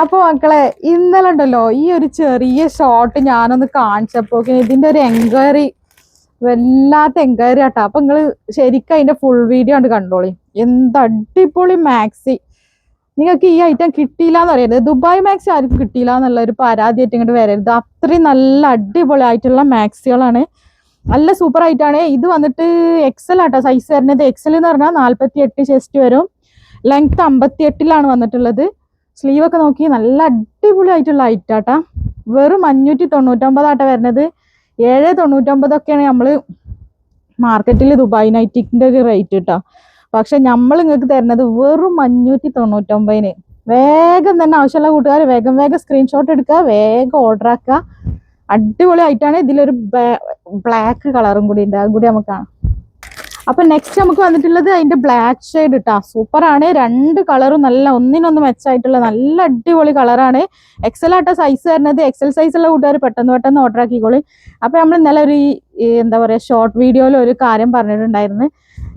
അപ്പൊ മക്കളെ ഇന്നലെ ഉണ്ടല്ലോ ഈ ഒരു ചെറിയ ഷോട്ട് ഞാനൊന്ന് കാണിച്ചപ്പോ ഇതിന്റെ ഒരു എൻക്വയറി വല്ലാത്ത എൻക്വയറി ആട്ടോ. അപ്പൊ നിങ്ങൾ ശരിക്കും അതിന്റെ ഫുൾ വീഡിയോ ആണ് കണ്ടോളി. എന്ത് അടിപൊളി മാക്സി നിങ്ങൾക്ക് ഈ ഐറ്റം കിട്ടിയില്ല എന്ന് പറയരുത് ദുബായ് മാക്സി ആർക്കും കിട്ടിയില്ല എന്നുള്ള ഒരു പരാതിയായിട്ട് ഇങ്ങോട്ട് വരരുത്. അത്രയും നല്ല അടിപൊളി ആയിട്ടുള്ള മാക്സികളാണ് നല്ല സൂപ്പർ ആയിട്ടാണ്. ഇത് വന്നിട്ട് എക്സൽ ആട്ടോ. സൈസ് വരുന്നത്. എക്സൽ എന്ന് പറഞ്ഞാൽ നാല്പത്തി എട്ട് ചെസ്റ്റ് വരും. ലെങ്ത് അമ്പത്തി എട്ടിലാണ് വന്നിട്ടുള്ളത്. സ്ലീവ് ഒക്കെ നോക്കി നല്ല അടിപൊളി ആയിട്ടുള്ള ഐറ്റാട്ടാ വെറും അഞ്ഞൂറ്റി തൊണ്ണൂറ്റൊമ്പതാട്ട വരുന്നത് ഏഴ് തൊണ്ണൂറ്റൊമ്പതൊക്കെയാണ് നമ്മൾ മാർക്കറ്റിൽ ദുബായ് നൈറ്റിക്കിന്റെ ഒരു റേറ്റ് കേട്ടോ പക്ഷെ നമ്മൾ നിങ്ങൾക്ക് തരുന്നത് വെറും അഞ്ഞൂറ്റി തൊണ്ണൂറ്റൊമ്പതിന് വേഗം തന്നെ ആവശ്യമുള്ള കൂട്ടുകാർ വേഗം വേഗം സ്ക്രീൻഷോട്ട് എടുക്കുക വേഗം ഓർഡർ ആക്കുക. അടിപൊളി ആയിട്ടാണ് ഇതിലൊരു ബ്ലാക്ക് കളറും കൂടി ഉണ്ട്. അതും കൂടി നമുക്ക് കാണാം. അപ്പൊ നെക്സ്റ്റ് നമുക്ക് വന്നിട്ടുള്ളത് അതിന്റെ ബ്ലാക്ക് ഷെയ്ഡ് ഇട്ടാ സൂപ്പർ ആണ്. രണ്ട് കളറും നല്ല ഒന്നിനൊന്ന് മെച്ചായിട്ടുള്ള നല്ല അടിപൊളി കളറാണ് എക്സൽ ആട്ട സൈസ് വരുന്നത് എക്സൽ സൈസുള്ള കൂട്ടുകാർ പെട്ടെന്ന് പെട്ടെന്ന് ഓർഡർ ആക്കിക്കോളി. അപ്പൊ നമ്മൾ ഇന്നലെ ഒരു എന്താ പറയാ ഷോർട്ട് വീഡിയോയിൽ ഒരു കാര്യം പറഞ്ഞിട്ടുണ്ടായിരുന്നു.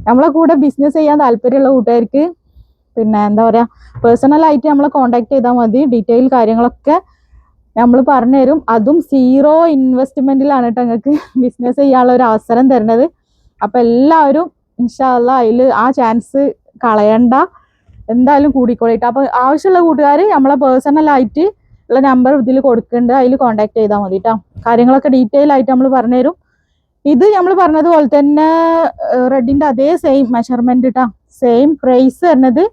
നമ്മളെ കൂടെ ബിസിനസ് ചെയ്യാൻ താല്പര്യമുള്ള കൂട്ടുകാർക്ക് പിന്നെ എന്താ പറയാ പേഴ്സണൽ ആയിട്ട് നമ്മളെ കോണ്ടാക്ട് ചെയ്താൽ മതി. ഡീറ്റെയിൽ കാര്യങ്ങളൊക്കെ നമ്മൾ പറഞ്ഞുതരും. അതും സീറോ ഇൻവെസ്റ്റ്മെന്റിലാണ് കേട്ടോ നിങ്ങൾക്ക് ബിസിനസ് ചെയ്യാനുള്ള ഒരു അവസരം തരുന്നത്. അപ്പൊ എല്ലാവരും ഇൻഷാല്ല അതിൽ ആ ചാൻസ് കളയണ്ട. എന്തായാലും കൂടിക്കോളിട്ട്. അപ്പൊ ആവശ്യമുള്ള കൂട്ടുകാർ നമ്മളെ പേഴ്സണൽ ആയിട്ട് ഉള്ള നമ്പർ ഇതിൽ കൊടുക്കുന്നുണ്ട് അതിൽ കോൺടാക്ട് ചെയ്താൽ മതി കേട്ടോ കാര്യങ്ങളൊക്കെ ഡീറ്റെയിൽ ആയിട്ട് നമ്മൾ പറഞ്ഞുതരും. ഇത് നമ്മൾ പറഞ്ഞതുപോലെ തന്നെ റെഡിന്റെ അതേ സെയിം മെഷർമെന്റ് കേട്ടോ സെയിം പ്രൈസ് വരുന്നത്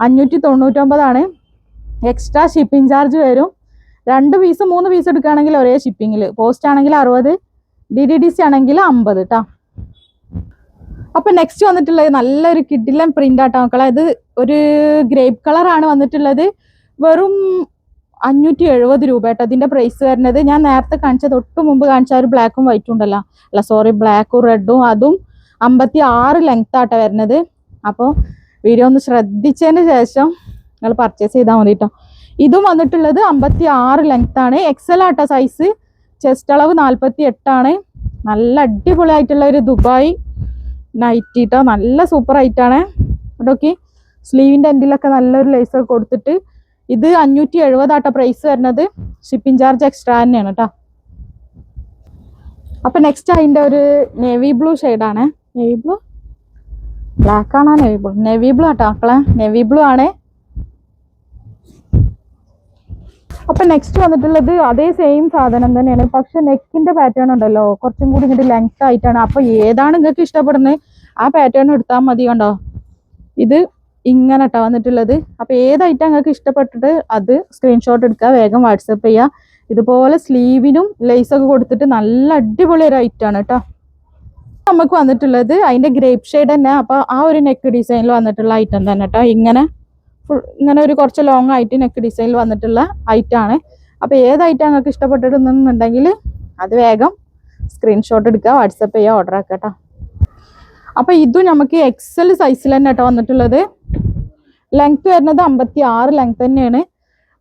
അഞ്ഞൂറ്റി തൊണ്ണൂറ്റൊമ്പതാണ് എക്സ്ട്രാ ഷിപ്പിംഗ് ചാർജ് വരും. രണ്ട് പീസ് മൂന്ന് പീസ് എടുക്കുകയാണെങ്കിൽ ഒരേ ഷിപ്പിങ്ങിൽ പോസ്റ്റ് ആണെങ്കിൽ അറുപത് ഡി ഡി ഡി സി ആണെങ്കിൽ അമ്പത് കേട്ടോ അപ്പൊ നെക്സ്റ്റ് വന്നിട്ടുള്ളത് നല്ലൊരു കിഡിലൻ പ്രിന്റ് ആട്ടോ മക്കളെ. ഇത് ഒരു ഗ്രേപ്പ് കളറാണ് വന്നിട്ടുള്ളത്. വെറും അഞ്ഞൂറ്റി എഴുപത് രൂപ കേട്ടോ ഇതിന്റെ പ്രൈസ് വരുന്നത്. ഞാൻ നേരത്തെ കാണിച്ച തൊട്ട് മുമ്പ് കാണിച്ച ഒരു ബ്ലാക്കും വൈറ്റും ഉണ്ടല്ലോ. അല്ല സോറി ബ്ലാക്കും റെഡും അതും അമ്പത്തി ആറ് ലെങ്ത് ആട്ടോ വരുന്നത്. അപ്പോൾ വീഡിയോ ഒന്ന് ശ്രദ്ധിച്ചതിന് ശേഷം നിങ്ങൾ പർച്ചേസ് ചെയ്താൽ മതി കേട്ടോ. ഇതും വന്നിട്ടുള്ളത് അമ്പത്തി ആറ് ലെങ്ത് ആണ്. എക്സൽ ആട്ടോ സൈസ് ചെസ്റ്റ് അളവ് നാൽപ്പത്തി എട്ടാണ് നല്ല അടിപൊളിയായിട്ടുള്ള ഒരു ദുബായ് നൈറ്റി ട്ടോ? നല്ല സൂപ്പർ ആയിട്ടാണ് നോക്കി. സ്ലീവിന്റെ എൻഡിലൊക്കെ നല്ലൊരു ലേസ് ഒക്കെ കൊടുത്തിട്ട് ഇത് അഞ്ഞൂറ്റി എഴുപതാട്ടോ പ്രൈസ് വരുന്നത്. ഷിപ്പിംഗ് ചാർജ് എക്സ്ട്രാ തന്നെയാണ് കേട്ടോ അപ്പൊ നെക്സ്റ്റ് അതിന്റെ ഒരു നേവി ബ്ലൂ ആണ്. നേവി ബ്ലൂ ബ്ലാക്ക് ആണോ നേവി ബ്ലൂ നേവി ബ്ലൂ ആട്ടോ മക്കളെ. നേവി ബ്ലൂ ആണ്. അപ്പൊ നെക്സ്റ്റ് വന്നിട്ടുള്ളത് അതേ സെയിം സാധനം തന്നെയാണ്. പക്ഷെ നെക്കിന്റെ പാറ്റേൺ ഉണ്ടല്ലോ. കുറച്ചും കൂടി ഇങ്ങോട്ട് ലെങ്ത് ആയിട്ടാണ്. അപ്പൊ ഏതാണ് നിങ്ങൾക്ക് ഇഷ്ടപ്പെടുന്നത്? ആ പാറ്റേൺ എടുത്താൽ മതി കണ്ടോ? ഇത് ഇങ്ങനെ ട്ടോ വന്നിട്ടുള്ളത്. അപ്പൊ ഏത് ഐറ്റം നിങ്ങൾക്ക് ഇഷ്ടപ്പെട്ടിട്ട് അത് സ്ക്രീൻഷോട്ട് എടുക്കുക. വേഗം വാട്സപ്പ് ചെയ്യുക. ഇതുപോലെ സ്ലീവിനും ലേസ് ഒക്കെ കൊടുത്തിട്ട് നല്ല അടിപൊളി ഒരു ഐറ്റാണ് കേട്ടോ. നമുക്ക് വന്നിട്ടുള്ളത് അതിന്റെ ഗ്രേപ്പ് ഷെയ്ഡ് തന്നെ. അപ്പൊ ആ ഒരു നെക്ക് ഡിസൈനിൽ വന്നിട്ടുള്ള ഐറ്റം തന്നെ കേട്ടോ. ഇങ്ങനെ ഇങ്ങനെ ഒരു കുറച്ച് ലോങ് ആയിട്ട് നെക്ക് ഡിസൈനിൽ വന്നിട്ടുള്ള ഐറ്റം ആണ്. അപ്പൊ ഏത് ഐറ്റം നിങ്ങൾക്ക് ഇഷ്ടപ്പെട്ടിട്ടുണ്ടെന്നുണ്ടെങ്കിൽ അത് വേഗം സ്ക്രീൻഷോട്ട് എടുക്കുക വാട്സപ്പ് ചെയ്യുക ഓർഡർ ആക്കുക കേട്ടോ. അപ്പൊ ഇതും നമുക്ക് എക്സൽ സൈസിൽ തന്നെ കേട്ടോ വന്നിട്ടുള്ളത്. ലെങ്ത് വരുന്നത് അമ്പത്തി ആറ് ലെങ്ത് തന്നെയാണ്.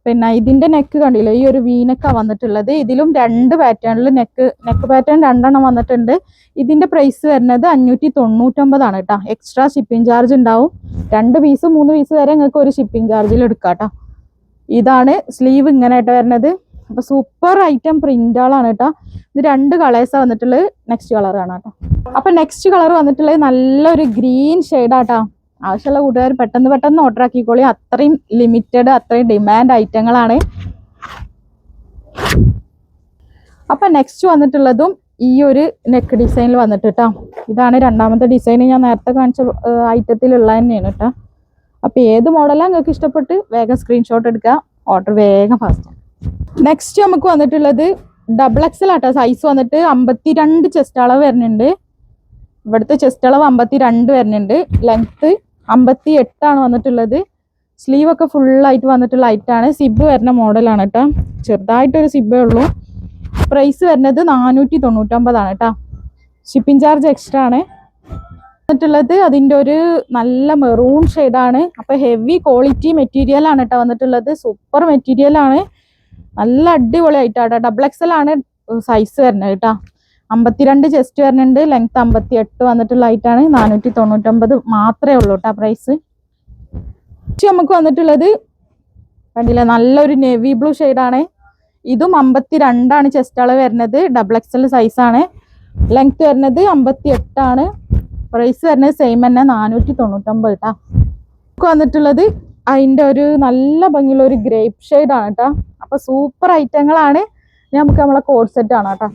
പിന്നെ ഇതിന്റെ നെക്ക് കണ്ടില്ല ഈ ഒരു വീനക്കാ വന്നിട്ടുള്ളത്. ഇതിലും രണ്ട് പാറ്റേണിൽ നെക്ക് നെക്ക് പാറ്റേൺ രണ്ടെണ്ണം വന്നിട്ടുണ്ട്. ഇതിന്റെ പ്രൈസ് വരുന്നത് അഞ്ഞൂറ്റി തൊണ്ണൂറ്റൊമ്പതാണ് കേട്ടോ. എക്സ്ട്രാ ഷിപ്പിംഗ് ചാർജ് ഉണ്ടാവും. രണ്ട് പീസ് മൂന്ന് പീസ് വരെ നിങ്ങൾക്ക് ഒരു ഷിപ്പിംഗ് ചാർജിൽ എടുക്കാം കേട്ടോ ഇതാണ് സ്ലീവ് ഇങ്ങനെ ആയിട്ട് വരുന്നത്. അപ്പൊ സൂപ്പർ ഐറ്റം പ്രിന്റുകളാണ് കേട്ടോ ഇത് രണ്ട് കളേഴ്സാണ് വന്നിട്ടുള്ളത്. നെക്സ്റ്റ് കളർ ആണ് കേട്ടോ അപ്പൊ നെക്സ്റ്റ് കളർ വന്നിട്ടുള്ളത് നല്ലൊരു ഗ്രീൻ ഷെയ്ഡാട്ടോ ആവശ്യമുള്ള കൂട്ടുകാർ പെട്ടെന്ന് പെട്ടെന്ന് ഓർഡർ ആക്കിക്കോളി. അത്രയും ലിമിറ്റഡ് അത്രയും ഡിമാൻഡ് ഐറ്റങ്ങളാണ് അപ്പൊ നെക്സ്റ്റ് വന്നിട്ടുള്ളതും ഈ ഒരു നെക്ക് ഡിസൈനിൽ വന്നിട്ട് കേട്ടോ ഇതാണ് രണ്ടാമത്തെ ഡിസൈൻ ഞാൻ നേരത്തെ കാണിച്ച ഐറ്റത്തിലുള്ള തന്നെയാണ് കേട്ടോ അപ്പോൾ ഏത് മോഡലാണ് നിങ്ങൾക്ക് ഇഷ്ടപ്പെട്ട് വേഗം സ്ക്രീൻഷോട്ട് എടുക്കുക. ഓർഡർ വേഗം ഫാസ്റ്റ് നെക്സ്റ്റ് നമുക്ക് വന്നിട്ടുള്ളത് ഡബിൾ എക്സൽ ആട്ടോ. സൈസ് വന്നിട്ട് അമ്പത്തി രണ്ട് ചെസ്റ്റ് അളവ് വരുന്നുണ്ട്. ഇവിടുത്തെ ചെസ്റ്റ് അളവ് അമ്പത്തി രണ്ട് വരുന്നുണ്ട്. ലെങ്ത്ത് അമ്പത്തി എട്ടാണ് വന്നിട്ടുള്ളത്. സ്ലീവ് ഒക്കെ ഫുള്ളായിട്ട് വന്നിട്ടുള്ള ഐറ്റാണ് സിബ് വരുന്ന മോഡലാണ് കേട്ടോ ചെറുതായിട്ടൊരു സിബേ ഉള്ളൂ. പ്രൈസ് വരുന്നത് നാനൂറ്റി തൊണ്ണൂറ്റൊമ്പതാണ് കേട്ടോ ഷിപ്പിംഗ് ചാർജ് എക്സ്ട്രാ ആണ്. വന്നിട്ടുള്ളത് അതിന്റെ ഒരു നല്ല മെറൂൺ ഷെയ്ഡാണ് അപ്പം ഹെവി ക്വാളിറ്റി മെറ്റീരിയൽ ആണ് കേട്ടോ വന്നിട്ടുള്ളത്. സൂപ്പർ മെറ്റീരിയൽ ആണ്. നല്ല അടിപൊളി ആയിട്ടാട്ടോ ഡബിൾ എക്സൽ ആണ് സൈസ് വരുന്നത് കേട്ടോ അമ്പത്തിരണ്ട് ചെസ്റ്റ് വരുന്നുണ്ട്. ലെങ്ത് അമ്പത്തി എട്ട് വന്നിട്ടുള്ള ആയിട്ടാണ് നാനൂറ്റി തൊണ്ണൂറ്റൊമ്പത് മാത്രമേ ഉള്ളൂ കേട്ടോ പ്രൈസ് നമുക്ക് വന്നിട്ടുള്ളത് കണ്ടില്ല? നല്ലൊരു നെവി ബ്ലൂ ആണ്. ഇതും അമ്പത്തി രണ്ടാണ് ചെസ്റ്റ് അളവ് വരുന്നത് ഡബിൾ എക്സൽ ആണ്. ലെങ്ത് വരുന്നത് അമ്പത്തി എട്ടാണ് പ്രൈസ് വരുന്നത് സെയിം തന്നെ നാനൂറ്റി തൊണ്ണൂറ്റൊമ്പത് കേട്ടോ വന്നിട്ടുള്ളത് അതിന്റെ ഒരു നല്ല ഭംഗിയുള്ള ഒരു ഗ്രേപ്പ് ആണ് കേട്ടോ അപ്പൊ സൂപ്പർ ഐറ്റങ്ങളാണ് നമുക്ക് നമ്മളെ കോഡ് ആണ് കേട്ടോ